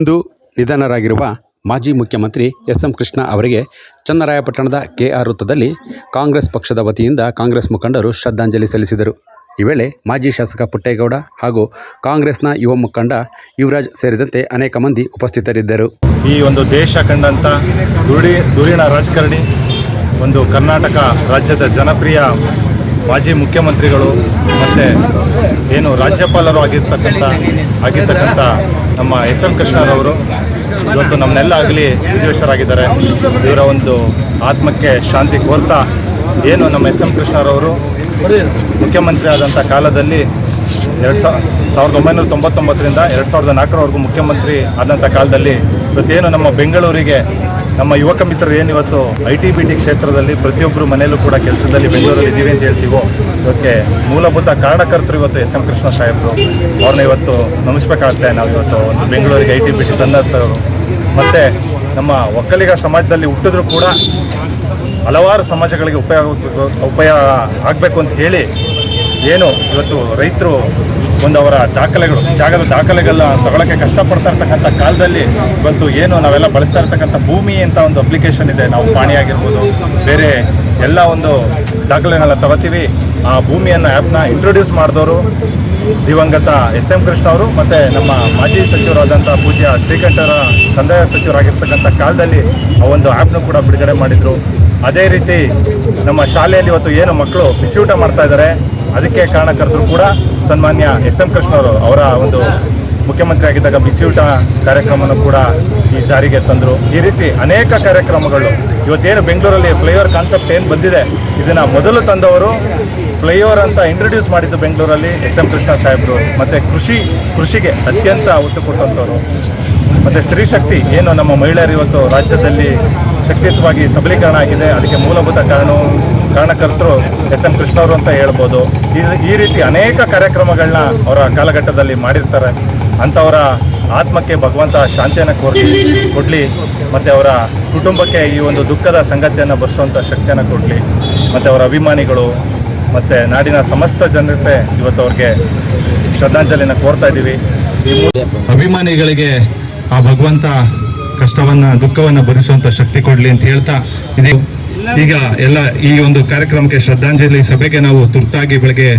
ಇಂದು ನಿಧನರಾಗಿರುವ ಮಾಜಿ ಮುಖ್ಯಮಂತ್ರಿ S M Krishna ಅವರಿಗೆ ಚನ್ನರಾಯಪಟ್ಟಣದ ಕೆಆರ್ ವೃತ್ತದಲ್ಲಿ ಕಾಂಗ್ರೆಸ್ ಪಕ್ಷದ ವತಿಯಿಂದ ಕಾಂಗ್ರೆಸ್ ಮುಖಂಡರು ಶ್ರದ್ಧಾಂಜಲಿ ಸಲ್ಲಿಸಿದರು. ಈ ವೇಳೆ ಮಾಜಿ ಶಾಸಕ ಪುಟ್ಟೇಗೌಡ ಹಾಗೂ ಕಾಂಗ್ರೆಸ್ನ ಯುವ ಮುಖಂಡ ಯುವರಾಜ್ ಸೇರಿದಂತೆ ಅನೇಕ ಮಂದಿ ಉಪಸ್ಥಿತರಿದ್ದರು. ಈ ಒಂದು ದೇಶ ಕಂಡಂಥ ದುಡಿ ಧುರೀಣ ರಾಜಕಾರಣಿ, ಒಂದು ಕರ್ನಾಟಕ ರಾಜ್ಯದ ಜನಪ್ರಿಯ ಮಾಜಿ ಮುಖ್ಯಮಂತ್ರಿಗಳು ಮತ್ತು ಏನು ರಾಜ್ಯಪಾಲರು ಆಗಿರ್ತಕ್ಕಂಥ ಆಗಿರ್ತಕ್ಕಂಥ ನಮ್ಮ ಎಸ್ ಎಂ ಕೃಷ್ಣರವರು ಇವತ್ತು ನಮ್ಮನ್ನೆಲ್ಲ ಆಗಲಿ ವಿಧಿವಶರಾಗಿದ್ದಾರೆ ಇವರ ಒಂದು ಆತ್ಮಕ್ಕೆ ಶಾಂತಿ ಕೋರ್ತಾ ಏನು ನಮ್ಮ ಎಸ್ ಎಂ ಕೃಷ್ಣರವರು ಮುಖ್ಯಮಂತ್ರಿ ಆದಂಥ ಕಾಲದಲ್ಲಿ ಎರಡು ಸಾವಿರ ಸಾವಿರದ ಒಂಬೈನೂರ ತೊಂಬತ್ತೊಂಬತ್ತರಿಂದ ಎರಡು ಸಾವಿರದ ನಾಲ್ಕರವರೆಗೂ ಮುಖ್ಯಮಂತ್ರಿ ಆದಂಥ ಕಾಲದಲ್ಲಿ ಇವತ್ತೇನು ನಮ್ಮ ಬೆಂಗಳೂರಿಗೆ ನಮ್ಮ ಯುವಕ ಮಿತ್ರರು ಏನು ಇವತ್ತು ಐ ಟಿ ಬಿ ಟಿ ಕ್ಷೇತ್ರದಲ್ಲಿ ಪ್ರತಿಯೊಬ್ಬರು ಮನೆಯಲ್ಲೂ ಕೂಡ ಕೆಲಸದಲ್ಲಿ ಬೆಂಗಳೂರಲ್ಲಿ ಇದ್ದೀವಿ ಅಂತ ಹೇಳ್ತೀವೋ, ಅದಕ್ಕೆ ಮೂಲಭೂತ ಕಾರಣಕರ್ತರು ಇವತ್ತು ಎಸ್ ಎಂ ಕೃಷ್ಣ ಸಾಹೇಬರು. ಅವ್ರನ್ನ ಇವತ್ತು ನಮಿಸ್ಬೇಕಾಗುತ್ತೆ. ನಾವು ಇವತ್ತು ಒಂದು ಬೆಂಗಳೂರಿಗೆ ಐ ಟಿ ಬಿ ಟಿ ತಂದಂಥವ್ರು. ಮತ್ತು ನಮ್ಮ ಒಕ್ಕಲಿಗ ಸಮಾಜದಲ್ಲಿ ಹುಟ್ಟಿದ್ರು ಕೂಡ ಹಲವಾರು ಸಮಾಜಗಳಿಗೆ ಉಪಯೋಗ ಉಪಯೋಗ ಆಗಬೇಕು ಅಂತ ಹೇಳಿ ಏನು ಇವತ್ತು ರೈತರು ಒಂದು ಅವರ ದಾಖಲೆಗಳು, ಜಾಗದ ದಾಖಲೆಗಳನ್ನ ತಗೊಳ್ಳೋಕ್ಕೆ ಕಷ್ಟಪಡ್ತಾ ಇರ್ತಕ್ಕಂಥ ಕಾಲದಲ್ಲಿ ಇವತ್ತು ಏನು ನಾವೆಲ್ಲ ಬಳಸ್ತಾ ಇರ್ತಕ್ಕಂಥ ಭೂಮಿ ಅಂತ ಒಂದು ಅಪ್ಲಿಕೇಶನ್ ಇದೆ. ನಾವು ಪಾಣಿ ಆಗಿರ್ಬೋದು ಬೇರೆ ಎಲ್ಲ ಒಂದು ದಾಖಲೆಗಳನ್ನ ತಗೋತೀವಿ. ಆ ಭೂಮಿಯನ್ನು ಆ್ಯಪ್ನ ಇಂಟ್ರೊಡ್ಯೂಸ್ ಮಾಡಿದವರು ದಿವಂಗತ ಎಸ್ ಎಂ ಕೃಷ್ಣ ಅವರು ಮತ್ತು ನಮ್ಮ ಮಾಜಿ ಸಚಿವರಾದಂಥ ಪೂಜ್ಯ ಶ್ರೀಕಂಠರ ಕಂದಾಯ ಸಚಿವರಾಗಿರ್ತಕ್ಕಂಥ ಕಾಲದಲ್ಲಿ ಆ ಒಂದು ಆ್ಯಪ್ನು ಕೂಡ ಬಿಡುಗಡೆ ಮಾಡಿದರು. ಅದೇ ರೀತಿ ನಮ್ಮ ಶಾಲೆಯಲ್ಲಿ ಇವತ್ತು ಏನು ಮಕ್ಕಳು ಬಿಸಿಯೂಟ ಮಾಡ್ತಾ ಇದ್ದಾರೆ ಅದಕ್ಕೆ ಕಾರಣಕರ್ತರು ಕೂಡ ಸನ್ಮಾನ್ಯ ಎಸ್ ಎಂ ಕೃಷ್ಣ ಅವರು ಅವರ ಒಂದು ಮುಖ್ಯಮಂತ್ರಿ ಆಗಿದ್ದಾಗ ಬಿಸಿಯೂಟ ಕಾರ್ಯಕ್ರಮವನ್ನು ಕೂಡ ಈ ಜಾರಿಗೆ ತಂದರು. ಈ ರೀತಿ ಅನೇಕ ಕಾರ್ಯಕ್ರಮಗಳು. ಇವತ್ತೇನು ಬೆಂಗಳೂರಲ್ಲಿ ಫ್ಲೈಓವರ್ ಕಾನ್ಸೆಪ್ಟ್ ಏನು ಬಂದಿದೆ, ಇದನ್ನು ಮೊದಲು ತಂದವರು ಫ್ಲೈಓವರ್ ಅಂತ ಇಂಟ್ರೊಡ್ಯೂಸ್ ಮಾಡಿದ್ದು ಬೆಂಗಳೂರಲ್ಲಿ ಎಸ್ ಎಂ ಕೃಷ್ಣ ಸಾಹೇಬರು, ಮತ್ತು ಕೃಷಿ, ಕೃಷಿಗೆ ಅತ್ಯಂತ ಒತ್ತು ಕೊಟ್ಟಂಥವ್ರು. ಮತ್ತು ಸ್ತ್ರೀ ಶಕ್ತಿ ಏನು ನಮ್ಮ ಮಹಿಳೆಯರು ಇವತ್ತು ರಾಜ್ಯದಲ್ಲಿ ಶಕ್ತಿಯುತವಾಗಿ ಸಬಲೀಕರಣ ಆಗಿದೆ, ಅದಕ್ಕೆ ಮೂಲಭೂತ ಕಾರಣ, ಕಾರಣಕರ್ತರು ಎಸ್ ಎಂ ಕೃಷ್ಣವರು ಅಂತ ಹೇಳ್ಬೋದು. ಈ ಈ ರೀತಿ ಅನೇಕ ಕಾರ್ಯಕ್ರಮಗಳನ್ನ ಅವರ ಕಾಲಘಟ್ಟದಲ್ಲಿ ಮಾಡಿರ್ತಾರೆ. ಅಂಥವರ ಆತ್ಮಕ್ಕೆ ಭಗವಂತ ಶಾಂತಿಯನ್ನು ಕೊಡಲಿ ಕೊಡಲಿ, ಮತ್ತು ಅವರ ಕುಟುಂಬಕ್ಕೆ ಈ ಒಂದು ದುಃಖದ ಸಂಗತಿಯನ್ನು ಬರೆಸುವಂಥ ಶಕ್ತಿಯನ್ನು ಕೊಡಲಿ. ಮತ್ತು ಅವರ ಅಭಿಮಾನಿಗಳು, ಮತ್ತು ನಾಡಿನ ಸಮಸ್ತ ಜನತೆ ಇವತ್ತು ಅವ್ರಿಗೆ ಶ್ರದ್ಧಾಂಜಲಿನ ಕೋರ್ತಾ ಇದ್ದೀವಿ. ಅಭಿಮಾನಿಗಳಿಗೆ ಆ ಭಗವಂತ ಕಷ್ಟವನ್ನು, ದುಃಖವನ್ನು ಭರಿಸುವಂಥ ಶಕ್ತಿ ಕೊಡಲಿ ಅಂತ ಹೇಳ್ತಾ ಇದು ಈಗ ಎಲ್ಲ ಈ ಒಂದು ಕಾರ್ಯಕ್ರಮಕ್ಕೆ ಶ್ರದ್ಧಾಂಜಲಿ ಸಭೆಗೆ ನಾವು ತುರ್ತಾಗಿ ಬೆಳಗ್ಗೆ